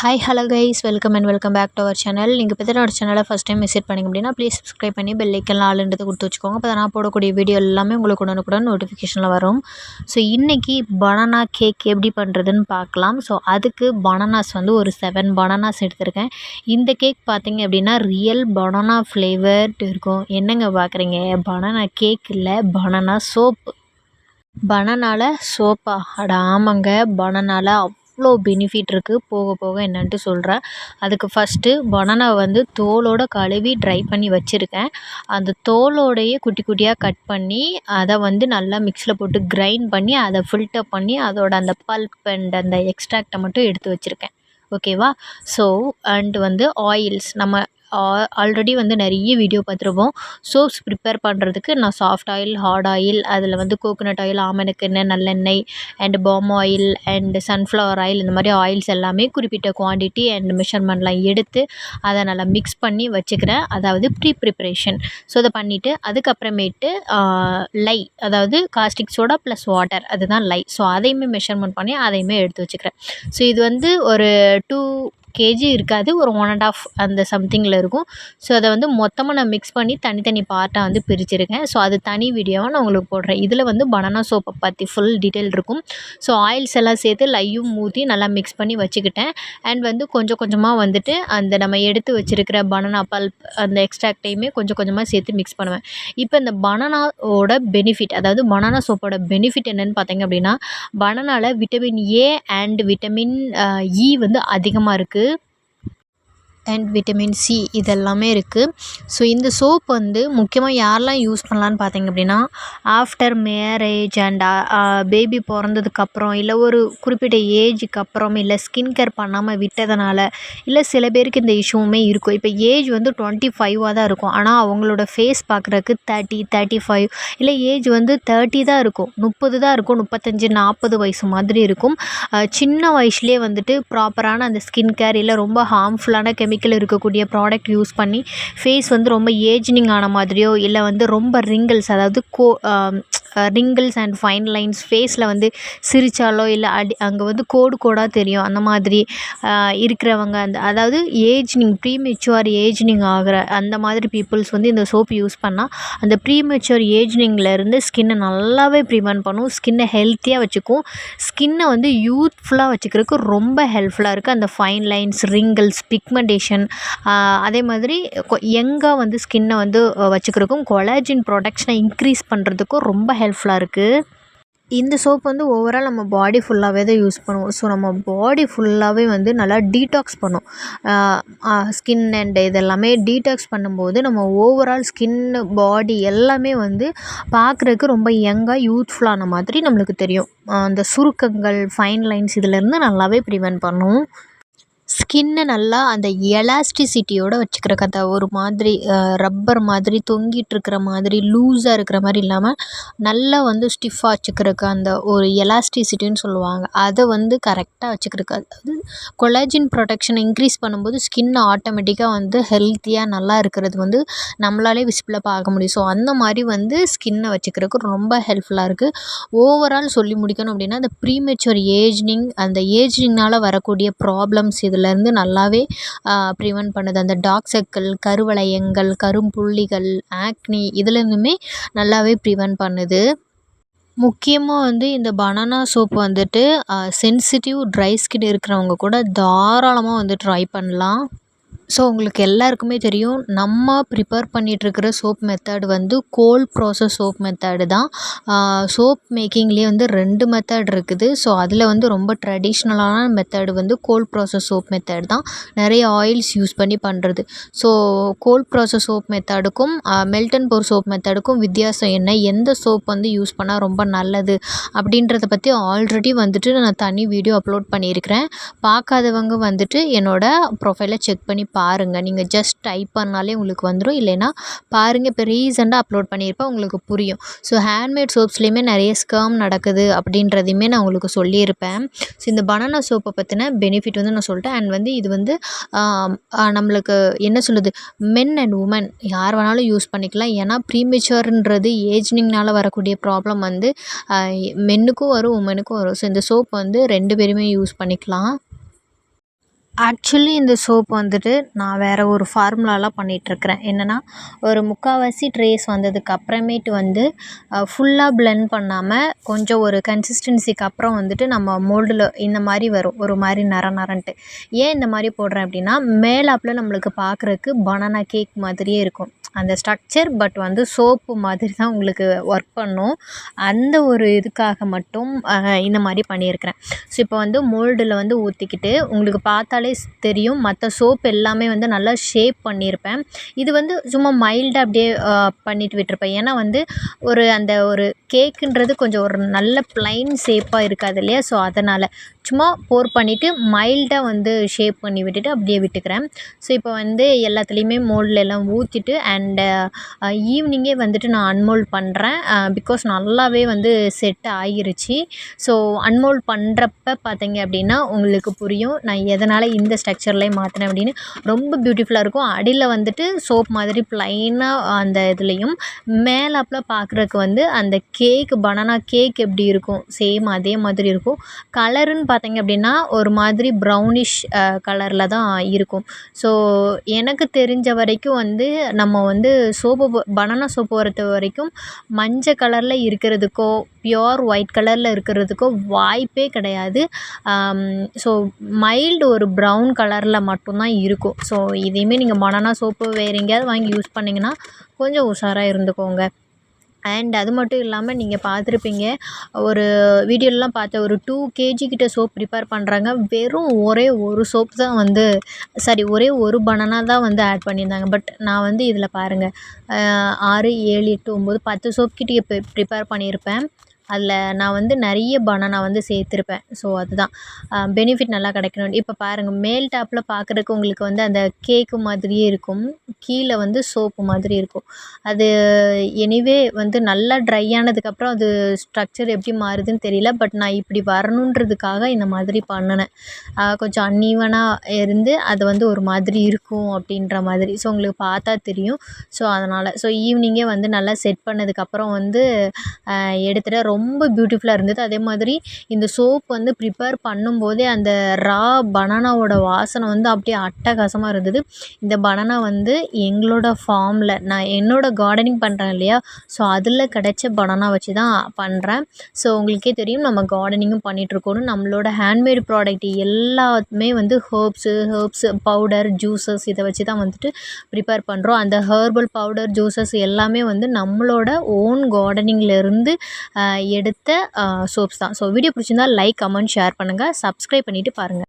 Hi hello guys welcome and welcome back to our channel நீங்கள் இப்போ என்னோட சேனலை ஃபஸ்ட் டைம் விசிட் பண்ணிங்க அப்படின்னா ப்ளீஸ் சப்ஸ்கிரைப் பண்ணி பெல் ஐக்கன் ஆளுன்றது கொடுத்து வச்சுக்கோங்க. அப்போ நான் போடக்கூடிய வீடியோ எல்லாமே உங்களுக்கு உடனுக்குடன் நோட்டிஃபிகேஷனில் வரும். ஸோ இன்றைக்கி பனானா கேக் எப்படி பண்ணுறதுன்னு பார்க்கலாம். ஸோ அதுக்கு பனானாஸ் வந்து ஒரு செவன் பனானாஸ் எடுத்திருக்கேன். இந்த கேக் பார்த்தீங்க அப்படின்னா ரியல் பனானா ஃப்ளேவர்ட் இருக்கும். என்னங்க பார்க்குறீங்க? பனானா கேக் இல்லை பனானா சோப்பு பனானாவில் சோப்பா அட ஆமாங்க. பனானாவில் அவ்வளோ பெனிஃபிட் இருக்குது போக போக என்னன்ட்டு சொல்கிறேன் அதுக்கு ஃபஸ்ட்டு பனானாவை வந்து தோலோடு கழுவி ட்ரை பண்ணி வச்சுருக்கேன். அந்த தோலோடையே குட்டி குட்டியாக கட் பண்ணி அதை வந்து நல்லா மிக்ஸியில் போட்டு கிரைண்ட் பண்ணி அதை ஃபில்டர் பண்ணி அதோட அந்த பல்ப் அண்ட் அந்த எக்ஸ்ட்ராக்டை மட்டும் எடுத்து வச்சுருக்கேன். ஓகேவா ஸோ அண்ட் வந்து ஆயில்ஸ் நம்ம ஆல்ரெடி வந்து நிறைய வீடியோ பார்த்துருப்போம் சோப்ஸ் ப்ரிப்பேர் பண்ணுறதுக்கு நான் சாஃப்ட் ஆயில் ஹார்ட் ஆயில் அதில் வந்து கோகோனட் ஆயில் ஆமணக்கெண்ணெய் நல்லெண்ணெய் and palm oil and sunflower oil இந்த மாதிரி ஆயில்ஸ் எல்லாமே குறிப்பிட்ட குவான்டிட்டி அண்ட் மெஷர்மெண்ட்லாம் எடுத்து அதை நல்லா மிக்ஸ் பண்ணி வச்சுக்கிறேன். அதாவது ப்ரீ ப்ரிப்ரேஷன் ஸோ அதை பண்ணிவிட்டு அதுக்கப்புறமேட்டு லை அதாவது காஸ்டிக் சோடா ப்ளஸ் வாட்டர் அதுதான் லை ஸோ அதையுமே மெஷர்மெண்ட் பண்ணி அதையுமே எடுத்து வச்சுக்கிறேன். ஸோ இது வந்து ஒரு டூ கேஜி இருக்காது ஒரு ஒன் அண்ட் ஆஃப் அந்த சம்திங்கில் இருக்கும். ஸோ அதை வந்து மொத்தமாக நான் மிக்ஸ் பண்ணி தனித்தனி பார்ட்டாக வந்து பிரிச்சிருக்கேன். ஸோ அது தனி வீடியோவாக நான் உங்களுக்கு போடுறேன். இதில் வந்து பனானா சோப்பை பற்றி ஃபுல் டீட்டெயில் இருக்கும். ஸோ ஆயில்ஸ் எல்லாம் சேர்த்து லையும் ஊற்றி நல்லா மிக்ஸ் பண்ணி வச்சுக்கிட்டேன். அண்ட் வந்து கொஞ்சம் கொஞ்சமாக வந்துட்டு அந்த நம்ம எடுத்து வச்சுருக்கிற பனானா பல்ப் அந்த எக்ஸ்ட்ராக்டையுமே கொஞ்சம் கொஞ்சமாக சேர்த்து மிக்ஸ் பண்ணுவேன். இப்போ இந்த பனானாவோட பெனிஃபிட் அதாவது பனானா சோப்போட பெனிஃபிட் என்னென்னு பார்த்தீங்க அப்படின்னா பனானாவில் vitamin A and vitamin E வந்து அதிகமாக இருக்குது 그 அண்ட் விட்டமின் சி இதெல்லாமே இருக்குது ஸோ இந்த சோப் வந்து முக்கியமாக யாரெல்லாம் யூஸ் பண்ணலான்னு பார்த்தீங்க அப்படின்னா after marriage and baby uh, uh, பிறந்ததுக்கப்புறம் இல்லை ஒரு குறிப்பிட்ட ஏஜுக்கு அப்புறம் இல்லை ஸ்கின் கேர் பண்ணாமல் விட்டதுனால இல்லை சில பேருக்கு இந்த இஷ்யூவுமே இருக்கும். இப்போ ஏஜ் வந்து டுவெண்ட்டி ஃபைவாக தான் இருக்கும். ஆனால் அவங்களோட ஃபேஸ் பார்க்குறக்கு தேர்ட்டி தேர்ட்டி ஃபைவ் இல்லை ஏஜ் வந்து தேர்ட்டி தான் இருக்கும். முப்பது தான் இருக்கும். முப்பத்தஞ்சு நாற்பது வயசு மாதிரி இருக்கும். சின்ன வயசுலேயே வந்துட்டு ப்ராப்பரான அந்த ஸ்கின் கேர் இல்லை ரொம்ப ஹார்ம்ஃபுல்லான கெமி கெமிக்கல் இருக்கக்கூடிய ப்ராடக்ட் யூஸ் பண்ணி ஃபேஸ் வந்து ரொம்ப ஏஜ்னிங் ஆன மாதிரியோ இல்லை வந்து ரொம்ப ரிங்கிள்ஸ் அதாவது கோ ரிங்கிள்ஸ் அண்ட் ஃபைன் லைன்ஸ் ஃபேஸில் வந்து சிரித்தாலோ இல்லை அடி அங்கே வந்து கோடு கோடாக தெரியும். அந்த மாதிரி இருக்கிறவங்க அந்த அதாவது ஏஜ்னிங் ப்ரீமெச்சுவர் ஏஜ்னிங் ஆகிற அந்த மாதிரி பீப்புள்ஸ் வந்து இந்த சோப் யூஸ் பண்ணால் அந்த ப்ரீமெச்சுவர் ஏஜ்னிங்லேருந்து ஸ்கின்னை நல்லாவே ப்ரிவென்ட் பண்ணும். ஸ்கின்னை ஹெல்த்தியாக வச்சுக்கும். ஸ்கின்னை வந்து யூத்ஃபுல்லாக வச்சுக்கிறதுக்கு ரொம்ப ஹெல்ப்ஃபுல்லாக இருக்குது அந்த ஃபைன் லைன்ஸ் ரிங்கிள்ஸ் பிக்மெண்டேஷன் அதே மாதிரி யங்காக வந்து ஸ்கின்னை வந்து வச்சுக்கிறதுக்கும் கொலாஜின் ப்ரொடக்ஷனை இன்க்ரீஸ் பண்ணுறதுக்கும் ரொம்ப ஹெல்ப்ஃபுல்லாக இருக்குது இந்த சோப் வந்து ஓவரால் நம்ம பாடி ஃபுல்லாகவே தான் யூஸ் பண்ணுவோம். ஸோ நம்ம பாடி ஃபுல்லாகவே வந்து நல்லா டீடாக்ஸ் பண்ணும். ஸ்கின் அண்ட் இதெல்லாமே டீடாக்ஸ் பண்ணும்போது நம்ம ஓவரால் ஸ்கின்னு பாடி எல்லாமே வந்து பார்க்குறதுக்கு ரொம்ப யங்காக யூத்ஃபுல்லான மாதிரி நம்மளுக்கு தெரியும். அந்த சுருக்கங்கள் ஃபைன் லைன்ஸ் இதிலேருந்து நல்லாவே ப்ரிவென்ட் பண்ணும். ஸ்கின்னை நல்லா அந்த எலாஸ்டிசிட்டியோடு வச்சுக்கிறக்கு அந்த ஒரு மாதிரி ரப்பர் மாதிரி தொங்கிட்டுருக்கிற மாதிரி லூஸாக இருக்கிற மாதிரி இல்லாமல் நல்லா வந்து ஸ்டிஃபாக வச்சுக்கிறக்கு அந்த ஒரு எலாஸ்டிசிட்டின்னு சொல்லுவாங்க. அதை வந்து கரெக்டாக வச்சுக்கிறக்கு அதாவது கொலாஜின் ப்ரொடெக்ஷனை இன்க்ரீஸ் பண்ணும்போது ஸ்கின் ஆட்டோமேட்டிக்காக வந்து ஹெல்த்தியாக நல்லா இருக்கிறது வந்து நம்மளாலே விசிபிளாக பார்க்க முடியும். ஸோ அந்த மாதிரி வந்து ஸ்கின்னை வச்சுக்கிறதுக்கு ரொம்ப ஹெல்ப்ஃபுல்லாக இருக்குது ஓவரால் சொல்லி முடிக்கணும் அப்படின்னா அந்த ப்ரீமெச்சுவர் ஏஜ்னிங் அந்த ஏஜ்னிங்னால் வரக்கூடிய ப்ராப்ளம்ஸ் இதில் இருந்து நல்லாவே ப்ரிவென்ட் பண்ணுது. அந்த டார்க் சர்க்கிள் கருவளையங்கள் கரும்புள்ளிகள் ஆக்னி இதுலேருந்துமே நல்லாவே ப்ரிவென்ட் பண்ணுது. முக்கியமாக வந்து இந்த பனானா சோப் வந்துட்டு சென்சிட்டிவ் ட்ரை ஸ்கின் இருக்கிறவங்க கூட தாராளமாக வந்து ட்ரை பண்ணலாம். ஸோ உங்களுக்கு எல்லாருக்குமே தெரியும் நம்ம ப்ரிப்பேர் பண்ணிகிட்ருக்கிற சோப் மெத்தட் வந்து கோல்ட் ப்ராசஸ் சோப் மெத்தடு தான். சோப் மேக்கிங்லேயே வந்து ரெண்டு மெத்தட் இருக்குது. ஸோ அதில் வந்து ரொம்ப ட்ரெடிஷ்னலான மெத்தடு வந்து கோல்ட் ப்ராசஸ் சோப் மெத்தட் தான். நிறைய ஆயில்ஸ் யூஸ் பண்ணி பண்ணுறது ஸோ கோல்ட் ப்ராசஸ் சோப் மெத்தடுக்கும் மெல்ட் அண்ட் போர் சோப் மெத்தடுக்கும் வித்தியாசம் என்ன? எந்த சோப் வந்து யூஸ் பண்ணால் ரொம்ப நல்லது? அப்படின்றத பற்றி ஆல்ரெடி வந்துட்டு நான் தனி வீடியோ அப்லோட் பண்ணியிருக்கிறேன். பார்க்காதவங்க வந்துட்டு என்னோடய ப்ரொஃபைலை செக் பண்ணி பாருங்கள் நீங்கள் ஜஸ்ட் டைப் பண்ணாலே உங்களுக்கு வந்துடும் இல்லைன்னா பாருங்கள் இப்போ ரீசெண்டாக அப்லோட் பண்ணியிருப்பேன் உங்களுக்கு புரியும். ஸோ ஹேண்ட்மேட் சோப்ஸ்லேயுமே நிறைய ஸ்கேம் நடக்குது அப்படின்றதையுமே நான் உங்களுக்கு சொல்லியிருப்பேன். ஸோ இந்த பனானா சோப்பை பற்றின பெனிஃபிட் வந்து நான் சொல்லிட்டேன். அண்ட் வந்து இது வந்து நம்மளுக்கு என்ன சொல்லுது மென் அண்ட் உமன் யார் வேணாலும் யூஸ் பண்ணிக்கலாம். ஏன்னா ப்ரீமெச்சுவர்ன்றது ஏஜ்னிங்னால் வரக்கூடிய ப்ராப்ளம் வந்து மென்னுக்கும் வரும் உமனுக்கும் வரும். ஸோ இந்த சோப் வந்து ரெண்டு பேருமே யூஸ் பண்ணிக்கலாம். ஆக்சுவலி இந்த சோப் வந்துட்டு நான் வேறு ஒரு ஃபார்முலாவில் பண்ணிகிட்ருக்குறேன் என்னென்னா ஒரு முக்கால்வாசி ட்ரேஸ் வந்ததுக்கு அப்புறமேட்டு வந்து ஃபுல்லாக பிளெண்ட் பண்ணாமல் கொஞ்சம் ஒரு கன்சிஸ்டன்சிக்கு அப்புறம் வந்துட்டு நம்ம மோல்டில் இந்த மாதிரி வரும். ஒரு மாதிரி நர நரன்ட்டு. ஏன் இந்த மாதிரி போடுறேன் அப்படின்னா மேலாப்பில் நம்மளுக்கு பார்க்குறக்கு பனானா கேக் மாதிரியே இருக்கும். அந்த ஸ்ட்ரக்சர் பட் வந்து சோப்பு மாதிரி தான் உங்களுக்கு ஒர்க் பண்ணும். அந்த ஒரு இதுக்காக மட்டும் இந்த மாதிரி பண்ணியிருக்கிறேன். ஸோ இப்போ வந்து மோல்டில் வந்து ஊற்றிக்கிட்டு உங்களுக்கு பார்த்தாலே தெரியும் மற்ற சோப் எல்லாமே வந்து நல்லா ஷேப் பண்ணியிருப்பேன். இது வந்து சும்மா மைல்டாக அப்படியே பண்ணிட்டு விட்டுருப்பேன். ஏன்னா வந்து ஒரு அந்த ஒரு கேக்குன்றது கொஞ்சம் ஒரு நல்ல ப்ளைன் ஷேப்பாக இருக்காது இல்லையா? ஸோ அதனால் சும்மா போர் பண்ணிவிட்டு மைல்டாக வந்து ஷேப் பண்ணி விட்டுட்டு அப்படியே விட்டுக்கிறேன். ஸோ இப்போ வந்து எல்லாத்துலேயுமே மோல்டில் எல்லாம் ஊற்றிட்டு அண்ட் ஈவினிங்கே வந்துட்டு நான் அன்மோல்ட் பண்ணுறேன் பிகாஸ் நல்லாவே வந்து செட் ஆகிருச்சு. ஸோ அன்மோல்ட் பண்ணுறப்ப பார்த்தீங்க அப்படின்னா உங்களுக்கு புரியும். நான் எதனால் இந்த ஸ்ட்ரக்சர்லேயே மாற்றினேன் அப்படின்னு. ரொம்ப பியூட்டிஃபுல்லாக இருக்கும். அடியில் வந்துட்டு சோப் மாதிரி ப்ளைனாக அந்த இதுலேயும் மேலாப்பில் பார்க்குறக்கு வந்து அந்த கேக் பனானா கேக் எப்படி இருக்கும்? சேம் அதே மாதிரி இருக்கும். கலருன்னு பார்த்தீங்க அப்படின்னா ஒரு மாதிரி ப்ரௌனிஷ் கலரில் தான் இருக்கும். ஸோ எனக்கு தெரிஞ்ச வரைக்கும் வந்து நம்ம வந்து சோப்பு பனானா சோப்பு பொறுத்த வரைக்கும் மஞ்சள் கலரில் இருக்கிறதுக்கோ பியோர் ஒயிட் கலரில் இருக்கிறதுக்கோ வாய்ப்பே கிடையாது. ஸோ மைல்டு ஒரு ப்ரௌன் கலரில் மட்டும்தான் இருக்கும். ஸோ இதையுமே நீங்கள் பனானா சோப்பு வேறு எங்கேயாவது வாங்கி யூஸ் பண்ணிங்கன்னால் கொஞ்சம் உஷாராக இருந்துக்கோங்க. அண்ட் அது மட்டும் இல்லாமல் நீங்கள் பார்த்துருப்பீங்க ஒரு வீடியோலலாம் பார்த்தேன் ஒரு டூ கேஜி கிட்ட சோப் ப்ரிப்பேர் பண்ணுறாங்க வெறும் ஒரே ஒரு சோப் தான் வந்து சாரி ஒரே ஒரு பனானா தான் வந்து ஆட் பண்ணியிருந்தாங்க. பட் நான் வந்து இதில் பாருங்கள் ஆறு ஏழு எட்டு ஒம்பது பத்து சோப் கிட்ட இப்போ ப்ரிப்பேர் பண்ணியிருப்பேன். அதில் நான் வந்து நிறைய பனானா வந்து சேர்த்துருப்பேன். ஸோ அதுதான். பெனிஃபிட் நல்லா கிடைக்கணும். இப்போ பாருங்கள் மேல் டாப்பில் பார்க்குறக்கு உங்களுக்கு வந்து அந்த கேக்கு மாதிரியே இருக்கும். கீழே வந்து சோப்பு மாதிரி இருக்கும். அது எனிவே வந்து நல்லா ட்ரை ஆனதுக்கப்புறம் அது ஸ்ட்ரக்சர் எப்படி மாறுதுன்னு தெரியல. பட் நான் இப்படி வரணுன்றதுக்காக இந்த மாதிரி பண்ணினேன். கொஞ்சம் அன்ஈவனாக இருந்து அது வந்து ஒரு மாதிரி இருக்கும் அப்படின்ற மாதிரி. ஸோ உங்களுக்கு பார்த்தா தெரியும். ஸோ அதனால் ஸோ ஈவினிங்கே வந்து நல்லா செட் பண்ணதுக்கப்புறம் வந்து எடுத்துகிட்டு ரொம்ப பியூட்டிஃபுல்லாக இருந்தது. அதே மாதிரி இந்த சோப் வந்து ப்ரிப்பேர் பண்ணும்போதே அந்த ரா பனானாவோட வாசனை வந்து அப்படியே அட்டகாசமாக இருந்தது. இந்த பனானா வந்து எங்களோட ஃபார்மில் நான் என்னோட கார்டனிங் பண்ணுறேன் இல்லையா? ஸோ அதில் கிடைச்ச பனானா வச்சு தான் பண்ணுறேன் ஸோ உங்களுக்கே தெரியும் நம்ம கார்டனிங்கும் பண்ணிகிட்ருக்கோன்னு நம்மளோட ஹேண்ட்மேட் ப்ராடக்ட் எல்லாமே வந்து ஹேர்ப்ஸு ஹேர்ப்ஸ் பவுடர் ஜூஸஸ் இதை வச்சு தான் வந்துட்டு ப்ரிப்பேர் பண்ணுறோம் அந்த ஹேர்பல் பவுடர் ஜூஸஸ் எல்லாமே வந்து நம்மளோட ஓன் கார்டனிங்லேருந்து எடுத்த சோப்ஸ் தான். ஸோ வீடியோ பிடிச்சிருந்தா லைக் கமெண்ட் ஷேர் பண்ணுங்கள் சப்ஸ்கிரைப் பண்ணிவிட்டு பாருங்கள்